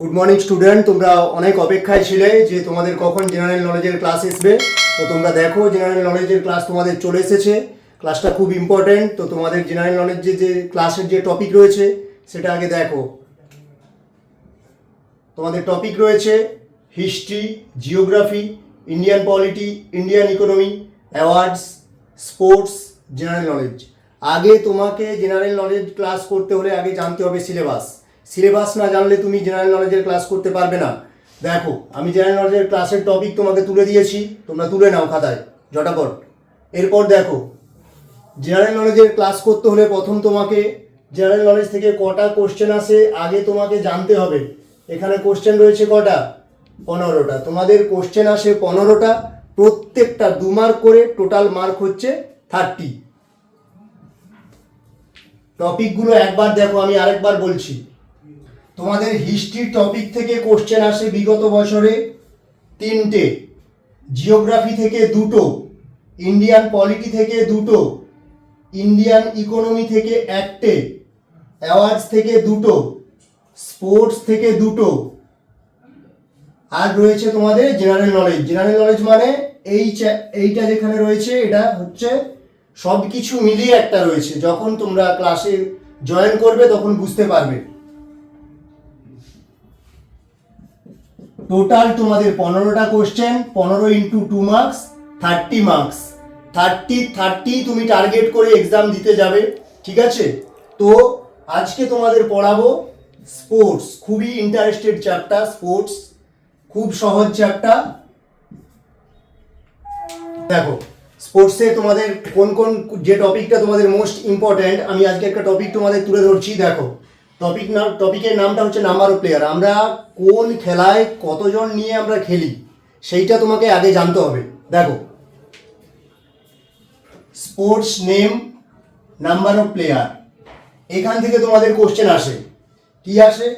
Good morning student তোমরা অনেক অপেক্ষায় ছিলে যে তোমাদের কখন জেনারেল নলেজের ক্লাস আসবে তো তোমরা দেখো জেনারেল নলেজের ক্লাস তোমাদের চলে এসেছে। ক্লাসটা খুব ইম্পর্টেন্ট তো তোমাদের জেনারেল নলেজের যে ক্লাসের যে টপিক রয়েছে, সেটা আগে দেখো। তোমাদের টপিক রয়েছে history geography Indian polity Indian economy awards sports general knowledge আগে তোমাকে জেনারেল নলেজ ক্লাস করতে হলে আগে জানতে হবে সিলেবাস সিলেবাস না জানলে তুমি জেনারেল নলেজের ক্লাস করতে পারবে না। দেখো, আমি জেনারেল নলেজের ক্লাসের টপিক তোমাকে তুলে দিয়েছি, তোমরা তুলে নাও খাতায় জটাপট এরপর দেখো জেনারেল নলেজের ক্লাস করতে হলে প্রথম তোমাকে জেনারেল নলেজ থেকে কটা কোশ্চেন আসে, আগে তোমাকে জানতে হবে। এখানে কোশ্চেন রয়েছে কটা? পনেরোটা। তোমাদের কোশ্চেন আসে পনেরোটা, প্রত্যেকটা দু মার্ক করে টোটাল মার্ক হচ্ছে থার্টি টপিকগুলো একবার দেখো, আমি আরেকবার বলছি। তোমাদের হিস্ট্রি টপিক থেকে কোশ্চেন আসে বিগত বছরে তিনটে। জিওগ্রাফি থেকে দুটো ইন্ডিয়ান পলিটি থেকে দুটো ইন্ডিয়ান ইকোনমি থেকে একটে অ্যাওয়ার্ডস থেকে দুটো স্পোর্টস থেকে দুটো। আর রয়েছে তোমাদের জেনারেল নলেজ জেনারেল নলেজ মানে এই এইটা যেখানে রয়েছে, এটা হচ্ছে সব কিছু মিলিয়ে একটা রয়েছে। যখন তোমরা ক্লাসে জয়েন করবে, তখন বুঝতে পারবে। টোটাল তোমাদের পনেরোটা কোশ্চেন পনেরো into two marks thirty marks thirty thirty তুমি টার্গেট করে এক্সাম দিতে যাবে, ঠিক আছে? তো আজকে তোমাদের পড়াবো স্পোর্টস খুবই ইন্টারেস্টেড চ্যাপ্টার স্পোর্টস খুব সহজ চ্যাপ্টার দেখো স্পোর্টসে তোমাদের কোন কোন যে টপিকটা তোমাদের মোস্ট ইম্পর্ট্যান্ট আমি আজকে একটা টপিক তোমাদের তুলে ধরছি, দেখো। টপিক নাম টপিকের নামটা হচ্ছে নাম্বার অফ প্লেয়ার আমরা কোন খেলায় কতজন নিয়ে আমরা খেলি, সেইটা তোমাকে আগে জানতে হবে। দেখো sports name number of player এখান থেকে তোমাদের কোশ্চেন আসে। কি আসে?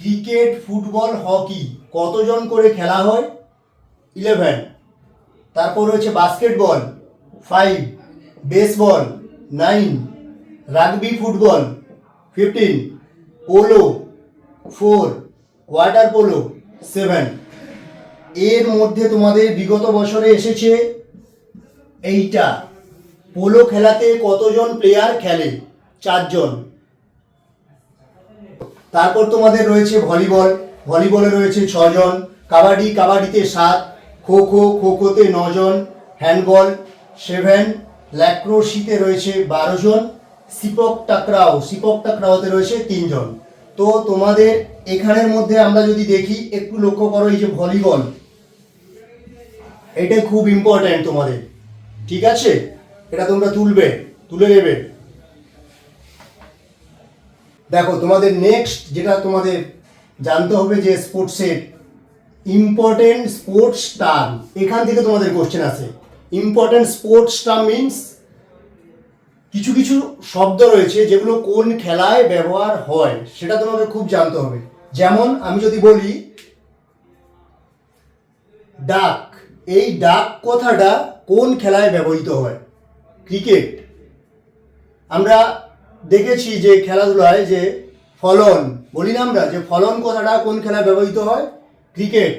ক্রিকেট ফুটবল হকি কতজন করে খেলা হয়? ইলেভেন তারপর রয়েছে basketball five baseball nine rugby football fifteen polo, four water polo, seven. এর মধ্যে তোমাদের বিগত বছরে এসেছে এইটা। পোলো খেলাতে কতজন প্লেয়ার খেলে? চারজন। তারপর তোমাদের রয়েছে ভলিবল। ভলিবলে রয়েছে ছজন। কাবাডি, কাবাডিতে সাত, খো খো খো, খোতে নজন। Handball, seven. ল্যাক্রোসিতে রয়েছে বারো জন সিপক টাকরাও সিপক টাকরাওতে রয়েছে তিনজন। তো তোমাদের এখানের মধ্যে আমরা যদি দেখি, একটু লক্ষ্য করো এই যে ভলিবল। এটা খুব ইম্পর্ট্যান্ট তোমাদের। ঠিক আছে? এটা তোমরা তুলবে, তুলে নেবে। দেখো, তোমাদের নেক্সট যেটা তোমাদের জানতে হবে যে স্পোর্টসের ইম্পর্টেন্ট স্পোর্টস টার্ম এখান থেকে তোমাদের কোশ্চেন আসে। ইম্পর্টেন্ট স্পোর্টস টার্ম মিনস কিছু কিছু শব্দ রয়েছে যেগুলো কোন খেলায় ব্যবহার হয়, সেটা তোমাকে খুব জানতে হবে। যেমন আমি যদি বলি, ডাক। এই ডাক কথাটা কোন খেলায় ব্যবহৃত হয়? ক্রিকেট। আমরা দেখেছি যে খেলাধুলায় যে ফলন, বলি না আমরা, যে ফলন কথাটা কোন খেলায় ব্যবহৃত হয়? Cricket.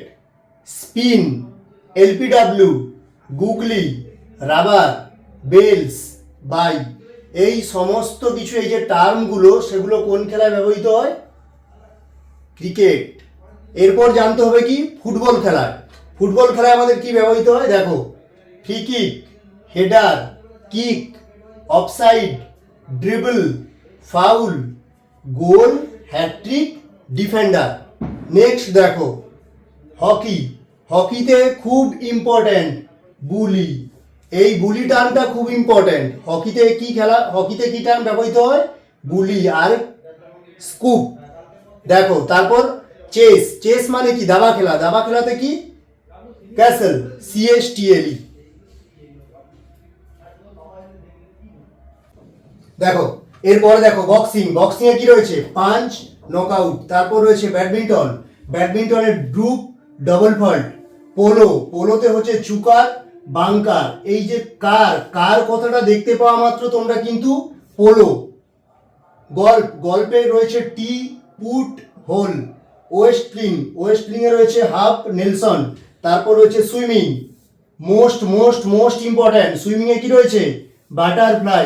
Spin, LBW, googly, rubber, bails, bye. এই সমস্ত কিছু, এই যে টার্মগুলো, সেগুলো কোন খেলায় ব্যবহৃত হয়? ক্রিকেট। এরপর জানতে হবে কি? ফুটবল খেলায়। ফুটবল খেলায় আমাদের কি ব্যবহৃত হয়? দেখো free kick header kick offside dribble foul goal hat trick defender next দেখো হকি হকিতে খুব ইম্পর্ট্যান্ট বুলি এই বুলি টার্মটা খুব ইম্পর্ট্যান্ট হকিতে কি খেলা, হকিতে কি টার্ম ব্যবহৃত হয়? বুলি আর স্কুপ। দেখো, তারপর চেস। চেস মানে কি? দাবা খেলা। দাবা খেলাতে কি? ক্যাসেল। সিএসটিএলই দেখো, এরপরে দেখো, বক্সিং। বক্সিং এ কি রয়েছে? Punch, knockout. তারপর রয়েছে ব্যাডমিন্টন। ব্যাডমিন্টনের গ্রুপ ডবল ফল্ট। পোলো। পোলোতে হচ্ছে চুকার বাংকার, এই যে কার কার কথাটা দেখতে পাওয়া মাত্র তোমরা কিন্তু পোলো। গল্প, গল্পে রয়েছে টি পুট হোল ওয়েস্টলিং ওয়েস্টলিং এ রয়েছে হাফ নেলসন, তারপর রয়েছে swimming. Most most most important swimming এ কি রয়েছে? বাটারফ্লাই।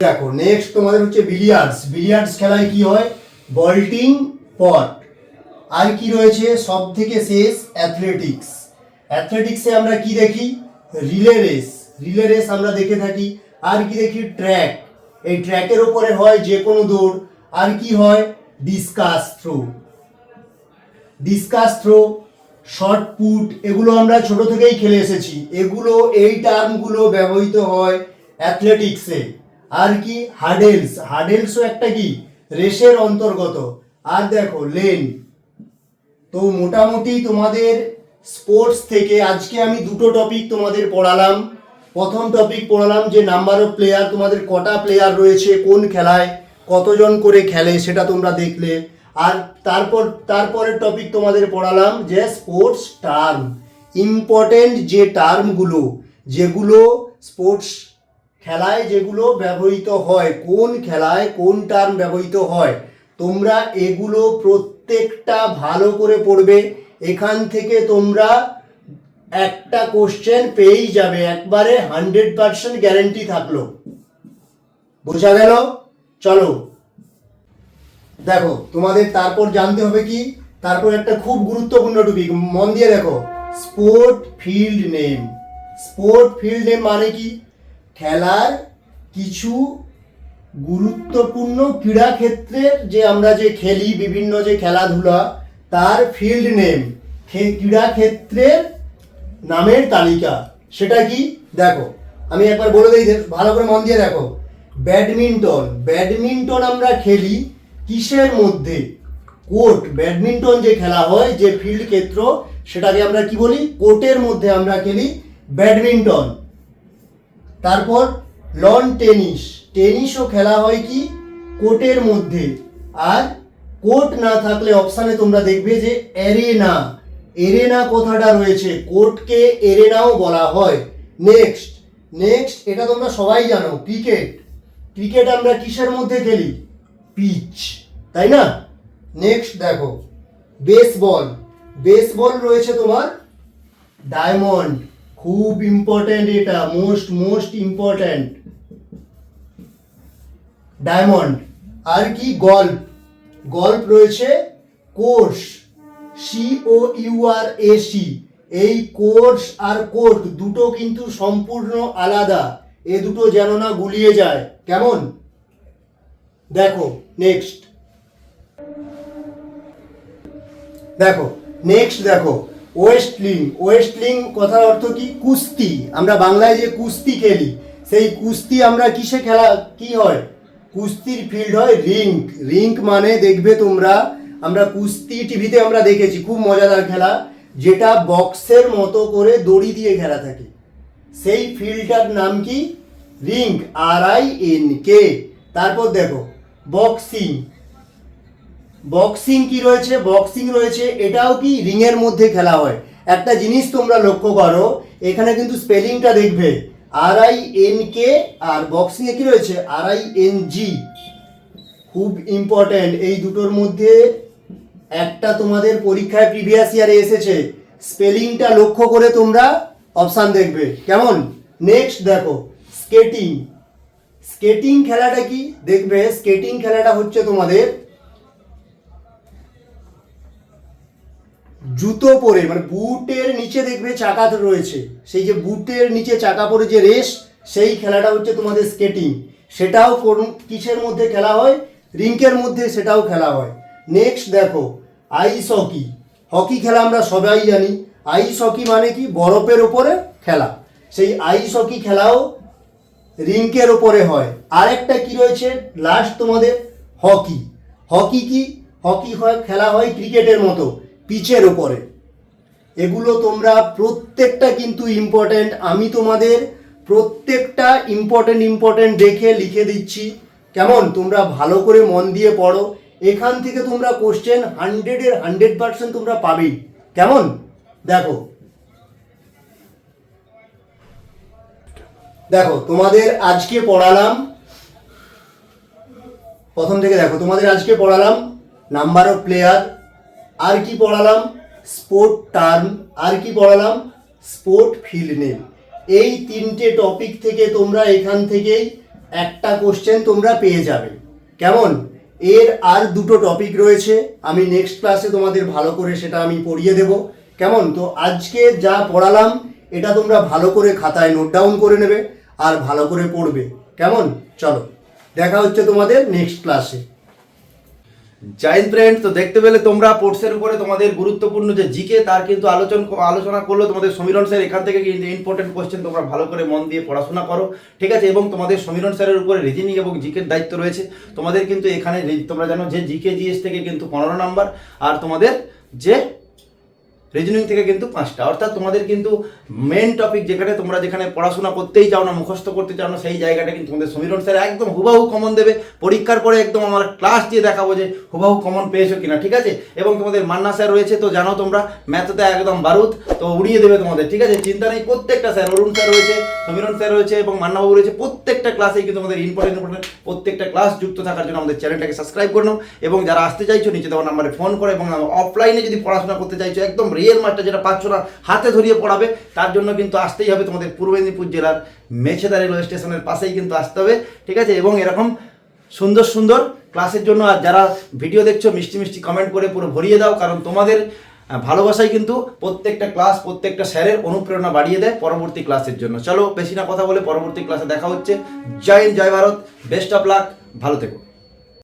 দেখো, নেক্সট তোমাদের হচ্ছে বিলিয়ার্ডস। বিলিয়ার্ডস খেলায় কি হয়? বল্টিং পট। আর কি রয়েছে? সব থেকে শেষ অ্যাথলেটিক্স। অ্যাথলেটিক্সে আমরা কি দেখি? রিলে রেস রিলে রেস আমরা দেখে থাকি। আর কি দেখি? ট্র্যাক এই ট্র্যাকের উপরে হয় যে কোনো দৌড়। আর কি হয়? Discus throw discus throw shot put এগুলো আমরা ছোট থেকেই খেলে এসেছি। এগুলো, এই টার্মগুলো ব্যবহৃত হয় অ্যাথলেটিক্সে আর কি? হার্ডেলস হার্ডেলসও একটা কি? রেসের অন্তর্গত। আর দেখো লেন তো মোটামুটি তোমাদের স্পোর্টস থেকে আজকে আমি দুটো টপিক তোমাদের পড়ালাম। প্রথম টপিক পড়ালাম যে নাম্বার অফ প্লেয়ার তোমাদের কটা প্লেয়ার রয়েছে, কোন খেলায় কতজন করে খেলে সেটা তোমরা দেখলে। আর তারপর, তারপরের টপিক তোমাদের পড়ালাম যে স্পোর্টস টার্ম ইম্পর্টেন্ট যে টার্মগুলো যেগুলো স্পোর্টস খেলায় যেগুলো ব্যবহৃত হয়, কোন খেলায় কোন টার্ম ব্যবহৃত হয়, তোমরা এগুলো প্রত্যেকটা ভালো করে পড়বে, এখান থেকে তোমরা একটা কোশ্চেন পেয়েই যাবে, একবারে হান্ড্রেড পার্সেন্ট গ্যারেন্টি থাকল। বোঝা গেল? চলো। দেখো, তোমাদের তারপর জানতে হবে কি? তারপর একটা খুব গুরুত্বপূর্ণ টপিক মন দিয়ে দেখো। Sport field name sport field name মানে কি? খেলার কিছু গুরুত্বপূর্ণ ক্রীড়া ক্ষেত্রের যে আমরা যে খেলি, বিভিন্ন যে খেলাধুলা, তার ফিল্ড নেম ক্রীড়া ক্ষেত্রের নামের তালিকা। সেটা কি? দেখো, আমি একবার বলে দিই ভালো করে মন দিয়ে দেখো। ব্যাডমিন্টন ব্যাডমিন্টন আমরা খেলি কিসের মধ্যে? কোর্ট, ব্যাডমিন্টন যে খেলা হয়, যে ফিল্ড ক্ষেত্র, সেটাকে আমরা কি বলি? কোর্টের মধ্যে আমরা খেলি ব্যাডমিন্টন। তারপর লন টেনিস টেনিসও খেলা হয় কি? কোর্টের মধ্যে। আর কোর্ট না থাকলে অপশানে তোমরা দেখবে যে এরেনা এরেনা কথাটা রয়েছে। কোর্টকে এরেনাও বলা হয়। নেক্সট নেক্সট এটা তোমরা সবাই জানো, ক্রিকেট। ক্রিকেট আমরা কিসের মধ্যে খেলি? পিচ তাই না? নেক্সট দেখো বেসবল বেসবল রয়েছে তোমার ডায়মন্ড খুব ইম্পর্ট্যান্ট এটা মোস্ট মোস্ট ইম্পর্ট্যান্ট ডায়মন্ড। আর কি গল্ফ গল্ফ রয়েছে course C O U R A C এই কোর্স আর কোর্ট দুটো কিন্তু সম্পূর্ণ আলাদা। এ দুটো যেন না গুলিয়ে যায়। কেমন? দেখো নেক্সট দেখো নেক্সট দেখো ওয়েস্টলিং ওয়েস্টলিং কথার অর্থ কি? কুস্তি। আমরা বাংলায় যে কুস্তি খেলি, সেই কুস্তি আমরা কিসে খেলা, কি হয়? কুস্তির ফিল্ড হয় রিঙ্ক রিঙ্ক মানে দেখবে তোমরা, আমরা কুস্তি টিভিতে আমরা দেখেছি, খুব মজাদার খেলা, যেটা বক্সের মতো করে দড়ি দিয়ে ঘেরা থাকে। সেই ফিল্ডটার নাম কি? Rink R I N K তারপর দেখো বক্সিং বক্সিং কি রয়েছে? বক্সিং রয়েছে, এটাও কি রিংয়ের মধ্যে খেলা হয়। একটা জিনিস তোমরা লক্ষ্য করো, এখানে কিন্তু স্পেলিংটা দেখবে। আর আই এন কে আর বক্সিং এ কি রয়েছে? আর আই এন জি খুব ইম্পর্ট্যান্ট এই দুটোর মধ্যে একটা তোমাদের পরীক্ষায় প্রিভিয়াস ইয়ারে এসেছে। স্পেলিংটা লক্ষ্য করে তোমরা অপশান দেখবে। কেমন? নেক্সট দেখো স্কেটিং স্কেটিং খেলাটা কি? দেখবে স্কেটিং খেলাটা হচ্ছে তোমাদের জুতো পরে মানে বুটের নিচে দেখবে চাকা রয়েছে। সেই যে বুটের নিচে চাকা পরে যে রেস, সেই খেলাটা হচ্ছে তোমাদের স্কেটিং। সেটাও কিসের মধ্যে খেলা হয়? রিঙ্কের মধ্যে সেটাও খেলা হয়। নেক্সট দেখো আইস হকি হকি খেলা আমরা সবাই জানি। আইস হকি মানে কি? বরফের ওপরে খেলা। সেই আইস হকি খেলাও রিঙ্কের ওপরে হয়। আরেকটা কি রয়েছে? লাস্ট তোমাদের হকি হকি কি? হকি হয়, খেলা হয় ক্রিকেটের মতো। পিচের ওপরে এগুলো তোমরা প্রত্যেকটা কিন্তু ইম্পর্ট্যান্ট আমি তোমাদের প্রত্যেকটা ইম্পর্ট্যান্ট ইম্পর্ট্যান্ট দেখে লিখে দিচ্ছি। কেমন? তোমরা ভালো করে মন দিয়ে পড়ো। এখান থেকে তোমরা কোশ্চেন হান্ড্রেডের হান্ড্রেড পার্সেন্ট তোমরা পাবেই। কেমন? দেখো। দেখো, তোমাদের আজকে পড়ালাম। প্রথম থেকে দেখো, তোমাদের আজকে পড়ালাম নাম্বার অফ প্লেয়ার আর কি পড়ালাম? স্পোর্ট টার্ম আর কি পড়ালাম? স্পোর্ট ফিল্ড নেম এই তিনটে টপিক থেকে তোমরা এখান থেকেই একটা কোশ্চেন তোমরা পেয়ে যাবে। কেমন? এর আর দুটো টপিক রয়েছে। আমি নেক্সট ক্লাসে তোমাদের ভালো করে সেটা আমি পড়িয়ে দেব। কেমন? তো আজকে যা পড়ালাম, এটা তোমরা ভালো করে খাতায় নোট ডাউন করে নেবে আর ভালো করে পড়বে। কেমন? চলো, দেখা হচ্ছে তোমাদের নেক্সট ক্লাসে জাইন ফ্রেন্ড তো দেখতে পেলে তোমরা পোর্টসের উপরে তোমাদের গুরুত্বপূর্ণ যে জিকে, তার কিন্তু আলোচনা আলোচনা করল তোমাদের সমীরণ স্যার। এখান থেকে কিন্তু ইম্পর্টেন্ট কোশ্চেন তোমরা ভালো করে মন দিয়ে পড়াশোনা করো, ঠিক আছে? এবং তোমাদের সমীরণ স্যারের উপরে রিজিনিং এবং জিকের দায়িত্ব রয়েছে। তোমাদের কিন্তু এখানে তোমরা জানো যে জিকে জিএস থেকে কিন্তু পনেরো নাম্বার আর তোমাদের যে রিজনিং থেকে কিন্তু পাঁচটা। অর্থাৎ তোমাদের কিন্তু মেন টপিক যেখানে তোমরা যেখানে পড়াশোনা করতেই চাও না, মুখস্থ করতে চাও না, সেই জায়গাটা কিন্তু তোমাদের সমীরণ স্যার একদম হুবাহু কমন দেবে। পরীক্ষার পরে একদম আমার ক্লাস দিয়ে দেখাবো যে হুবাহু কমন পেয়েছ কিনা, ঠিক আছে? এবং তোমাদের মান্না স্যার রয়েছে, তো জানো তোমরা ম্যাথতে একদম বারুদ, তো উড়িয়ে দেবে তোমাদের, ঠিক আছে? চিন্তা নেই, প্রত্যেকটা স্যার, অরুণ স্যার রয়েছে সমীরণ স্যার রয়েছে এবং মান্নাবাবু রয়েছে, প্রত্যেকটা ক্লাসেই কিন্তু তোমাদের ইম্পর্টেন্ট ইম্পর্টেন্ট প্রত্যেকটা ক্লাস যুক্ত থাকার জন্য আমাদের চ্যানেলটাকে সাবস্ক্রাইব করে। নাও এবং যারা আসতে চাইছো, নিচে দেওয়া নাম্বারে ফোন করে এবং অফলাইনে যদি পড়াশোনা করতে চাইছো, একদম রিয়েল মাস্টার যেটা পাচ্ছ না, হাতে ধরিয়ে পড়াবে। তার জন্য কিন্তু আসতেই হবে তোমাদের পূর্ব মেদিনীপুর জেলার মেছেদা রেলওয়ে স্টেশনের পাশেই কিন্তু আসতে হবে, ঠিক আছে? এবং এরকম সুন্দর সুন্দর ক্লাসের জন্য আর যারা ভিডিও দেখছ, মিষ্টি মিষ্টি কমেন্ট করে পুরো ভরিয়ে দাও, কারণ তোমাদের ভালোবাসাই কিন্তু প্রত্যেকটা ক্লাস প্রত্যেকটা স্যারের অনুপ্রেরণা বাড়িয়ে দেয় পরবর্তী ক্লাসের জন্য। চলো, বেশি না কথা বলে পরবর্তী ক্লাসে দেখা হচ্ছে। জয় হিন্দ, জয় ভারত বেস্ট অফ লাক ভালো থেকো।